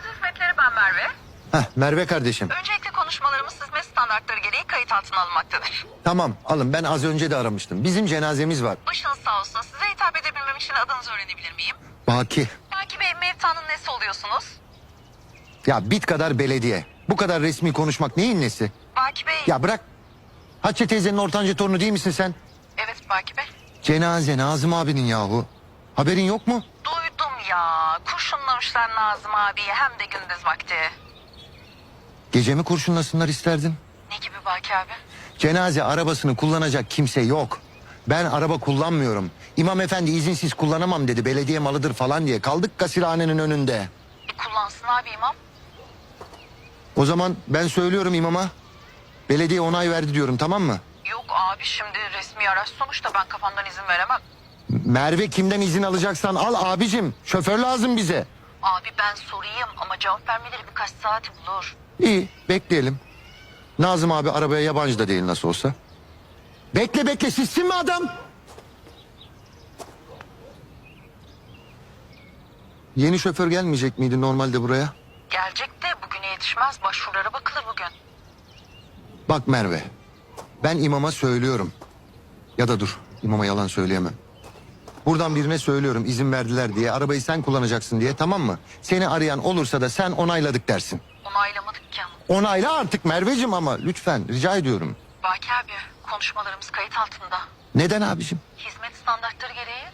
Bazı hizmetleri ben Merve. Heh, Merve kardeşim. Öncelikle konuşmalarımız hizmet standartları gereği kayıt altına alınmaktadır. Tamam alın ben az önce de aramıştım. Bizim cenazemiz var. Başınız sağ olsun. Size hitap edebilmem için adınızı öğrenebilir miyim? Baki. Baki Bey Mevta'nın nesi oluyorsunuz? Ya bit kadar belediye. Bu kadar resmi konuşmak neyin nesi? Baki Bey. Ya bırak. Hatice teyzenin ortanca torunu değil misin sen? Evet Baki Bey. Cenaze Nazım abinin yahu. Haberin yok mu? Kurşunlamışlar Nazım abiyi hem de gündüz vakti. Gece mi kurşunlasınlar isterdin? Ne gibi Baki abi? Cenaze arabasını kullanacak kimse yok. Ben araba kullanmıyorum. İmam efendi izinsiz kullanamam dedi. Belediye malıdır falan diye. Kaldık gasilhanenin önünde. E, kullansın abi imam. O zaman ben söylüyorum imama. Belediye onay verdi diyorum tamam mı? Yok abi şimdi resmi araç sonuçta ben kafamdan izin veremem. Merve kimden izin alacaksan al abicim. Şoför lazım bize. Abi ben sorayım ama cevap vermeleri birkaç saat bulur. İyi bekleyelim. Nazım abi arabaya yabancı da değil nasıl olsa. Bekle bekle sizsin mi adam? Yeni şoför gelmeyecek miydi normalde buraya? Gelecek de bugüne yetişmez. Başvurulara bakılır bugün. Bak Merve. Ben imama söylüyorum. Ya da dur imama yalan söyleyemem. Buradan birine söylüyorum izin verdiler diye arabayı sen kullanacaksın diye tamam mı? Seni arayan olursa da sen onayladık dersin. Onaylamadık ki ama. Onayla artık Merveciğim ama lütfen rica ediyorum. Baki abi konuşmalarımız kayıt altında. Neden abicim? Hizmet standartları gereği